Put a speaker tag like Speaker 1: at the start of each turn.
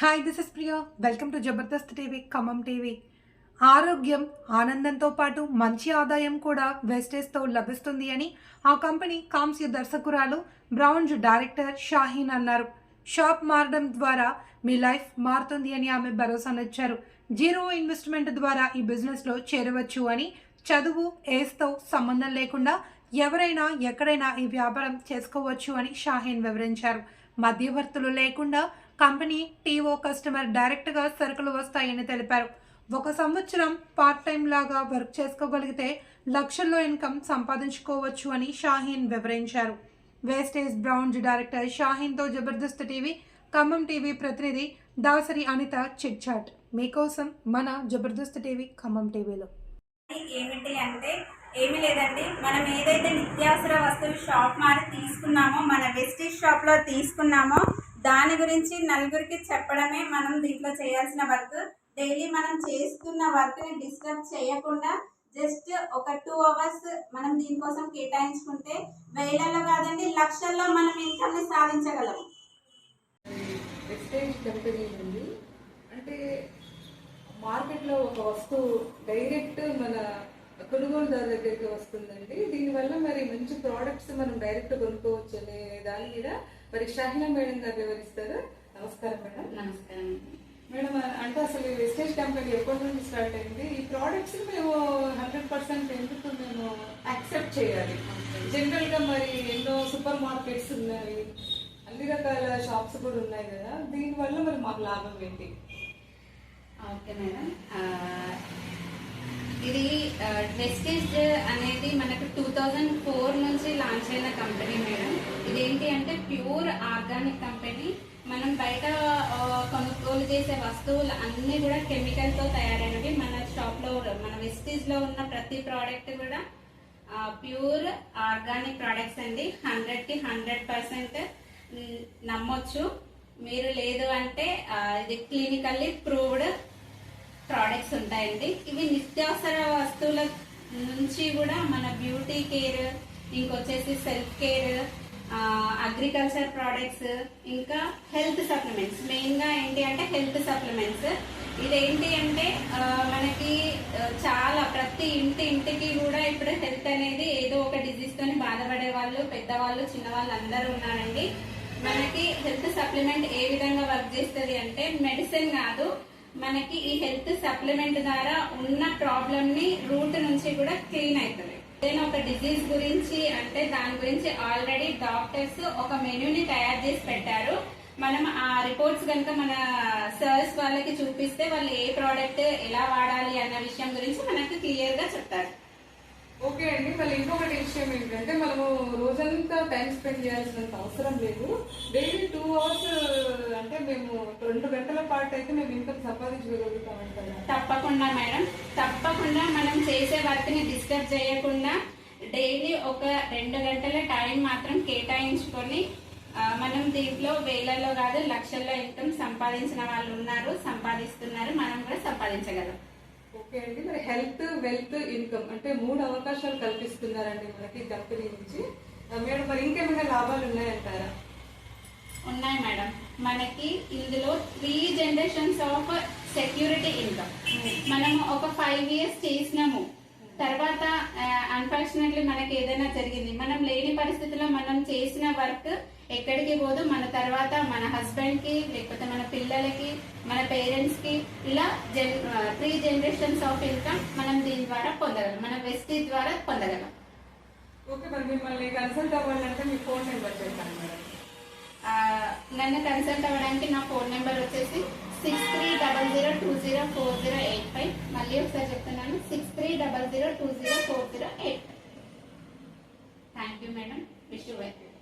Speaker 1: Hi this is Priya welcome to Jabardast TV Khammam TV ఆరోగ్యం ఆనందంతో పాటు మంచి ఆదాయం కూడా వెస్టేజ్తో లభిస్తుంది అని ఆ కంపెనీ కాంస్య దర్శకురాలు బ్రౌన్స్ డైరెక్టర్ షాహీన్ అన్నారు. షాప్ మారడం ద్వారా మీ లైఫ్ మారుతుంది అని ఆమె భరోసానిచ్చారు జీరో ఇన్వెస్ట్మెంట్ ద్వారా ఈ బిజినెస్లో చేరవచ్చు అని చదువు ఏజ్తో సంబంధం లేకుండా ఎవరైనా ఎక్కడైనా ఈ వ్యాపారం చేసుకోవచ్చు అని షాహీన్ వివరించారు. మధ్యవర్తులు లేకుండా కంపెనీ టీఓ కస్టమర్ డైరెక్ట్గా సరుకులు వస్తాయని తెలిపారు. ఒక సంవత్సరం పార్ట్ టైం లాగా వర్క్ చేసుకోగలిగితే లక్షల్లో ఇన్కమ్ సంపాదించుకోవచ్చు అని షాహీన్ వివరించారు. వేస్టేజ్ బ్రౌంజ్ డైరెక్టర్ షాహీన్తో జబర్దస్త్ టీవీ ఖమ్మం టీవీ ప్రతినిధి దాసరి అనిత చిట్ చాట్. మీకోసం మన జబర్దస్త్ టీవీ ఖమ్మం టీవీలో.
Speaker 2: ఏమిటి అంటే ఏమీ లేదండి. మనం ఏదైతే నిత్యావసర వస్తువు షాప్ మారి తీసుకున్నామో మన వెస్టేజ్ షాప్లో తీసుకున్నామో దాని గురించి నలుగురికి చెప్పడమే మనం దీంట్లో చేయాల్సిన వర్క్. డైలీ మనం చేస్తున్న వర్క్ని డిస్టర్బ్ చేయకుండా జస్ట్ ఒక టూ అవర్స్ మనం దీనికోసం కేటాయించుకుంటే వేలల్లో కాదండి లక్షల్లో మనం ఇన్కమ్ని సాధించగలం.
Speaker 3: వెస్టేజ్ కంపెనీ ఉంది అంటే మార్కెట్లో ఒక వస్తువు డైరెక్ట్ మన కొనుగోలుదారు దగ్గరికి వస్తుందండి. దీనివల్ల మరి మంచి ప్రోడక్ట్స్ మనం డైరెక్ట్ కొనుక్కోవచ్చు అనే దాని మీద మరి షాహినా మేడం గారు వివరిస్తారు? నమస్కారం మేడం.
Speaker 2: నమస్కారం.
Speaker 3: మేడం అంటే అసలు వెస్టేజ్ కంపెనీ ఎప్పటి నుంచి స్టార్ట్ అయింది? ఈ ప్రోడక్ట్స్ మేము హండ్రెడ్ పర్సెంట్ ఎందుకు మేము యాక్సెప్ట్ చేయాలి? జనరల్గా మరి ఎన్నో సూపర్ మార్కెట్స్ ఉన్నాయి అన్ని రకాల షాప్స్ కూడా ఉన్నాయి కదా దీనివల్ల మరి మాకు లాభం ఏంటి?
Speaker 2: Okay madam. వెస్టేజ్ అనేది మనకు టూ థౌజండ్ ఫోర్ నుంచి లాంచ్ అయిన కంపెనీ మేడం. ఇదేంటి అంటే ప్యూర్ ఆర్గానిక్ కంపెనీ మనం బయట కొనుగోలు చేసే వస్తువులు అన్నీ కూడా కెమికల్తో తయారైనవి. మన షాప్లో మన వెస్టేజ్లో ఉన్న ప్రతి ప్రోడక్ట్ కూడా ప్యూర్ ఆర్గానిక్ ప్రోడక్ట్స్ అండి. హండ్రెడ్కి హండ్రెడ్ పర్సెంట్ నమ్మొచ్చు. మీరు లేదు అంటే ఇది క్లినికల్లీ ప్రూవ్డ్ ప్రోడక్ట్స్ ఉంటాయండి. ఇవి నిత్యావసర వస్తువుల నుంచి కూడా మన బ్యూటీ కేర్ ఇంకొచ్చేసి సెల్ఫ్ కేర్ అగ్రికల్చర్ ప్రోడక్ట్స్ ఇంకా హెల్త్ సప్లిమెంట్స్ మెయిన్గా ఏంటి అంటే హెల్త్ సప్లిమెంట్స్ ఇదేంటి అంటే మనకి చాలా ప్రతి ఇంటి ఇంటికి కూడా ఇప్పుడు హెల్త్ అనేది ఏదో ఒక డిజీజ్ తోని బాధపడే వాళ్ళు పెద్దవాళ్ళు చిన్నవాళ్ళు అందరూ ఉన్నారండి. మనకి హెల్త్ సప్లిమెంట్ ఏ విధంగా వర్క్ చేస్తుంది అంటే మెడిసిన్ కాదు. మనకి ఈ హెల్త్ సప్లిమెంట్ ద్వారా ఉన్న ప్రాబ్లమ్ని రూట్ నుంచి కూడా క్లీన్ అవుతుంది ఏదైనా ఒక డిజీజ్ గురించి అంటే దాని గురించి ఆల్రెడీ డాక్టర్స్ ఒక మెనూని తయారు చేసి పెట్టారు. మనం ఆ రిపోర్ట్స్ కనుక మన సర్స్ వాళ్ళకి చూపిస్తే వాళ్ళు ఏ ప్రోడక్ట్ ఎలా వాడాలి అన్న విషయం గురించి మనకు క్లియర్గా చెప్తారు.
Speaker 3: ఓకే అండి మళ్ళీ ఇంకొకటి విషయం ఏంటంటే మనము రోజంతా టైం స్పెండ్ చేయాల్సినంత అవసరం లేదు. డైలీ టూ అవర్స్ అంటే మేము రెండు గంటల పాటు అయితే మేము ఇన్కమ్ సంపాదించగలుగుతాం కదా
Speaker 2: తప్పకుండా మేడం. తప్పకుండా మనం చేసే వర్క్ని డిస్టర్బ్ చేయకుండా డైలీ ఒక రెండు గంటల టైం మాత్రం కేటాయించుకొని మనం దీంట్లో వేలలో కాదు లక్షల్లో ఇన్కమ్ సంపాదించిన వాళ్ళు ఉన్నారు సంపాదిస్తున్నారు మనం కూడా సంపాదించగలం.
Speaker 3: ఓకే అండి. మరి హెల్త్ వెల్త్ ఇన్కమ్ అంటే మూడు అవకాశాలు కల్పిస్తున్నారండి మనకి కంపెనీ నుంచి. మేడం మరి ఇంకేమైనా లాభాలు ఉన్నాయంటారా?
Speaker 2: ఉన్నాయి మేడం. మనకి ఇందులో three generations of security income మనం ఒక ఫైవ్ ఇయర్స్ చేసినాము. తర్వాత అన్ఫార్చునేట్లీ మనకి ఏదైనా జరిగింది. మనం లేని పరిస్థితిలో మనం చేసిన వర్క్ ఎక్కడికి పోదు. మన తర్వాత మన హస్బెండ్కి లేకపోతే మన పిల్లలకి మన పేరెంట్స్కి ఇలా జన్ త్రీ జనరేషన్స్ ఆఫ్ ఇన్కమ్ మనం దీని ద్వారా పొందగలం. మన వెస్టేజ్ ద్వారా పొందగలం.
Speaker 3: ఓకే మరి మిమ్మల్ని కన్సల్ట్ అవ్వాలంటే మీ ఫోన్ నెంబర్ మేడం.
Speaker 2: ఆ, నన్ను కన్సల్ట్ అవ్వడానికి నా ఫోన్ నెంబర్ వచ్చేసి six three double zero two zero four zero eight five మళ్ళీ ఒకసారి చెప్తున్నాను? Six three double zero two zero four zero eight. Thank you madam. Wish you welcome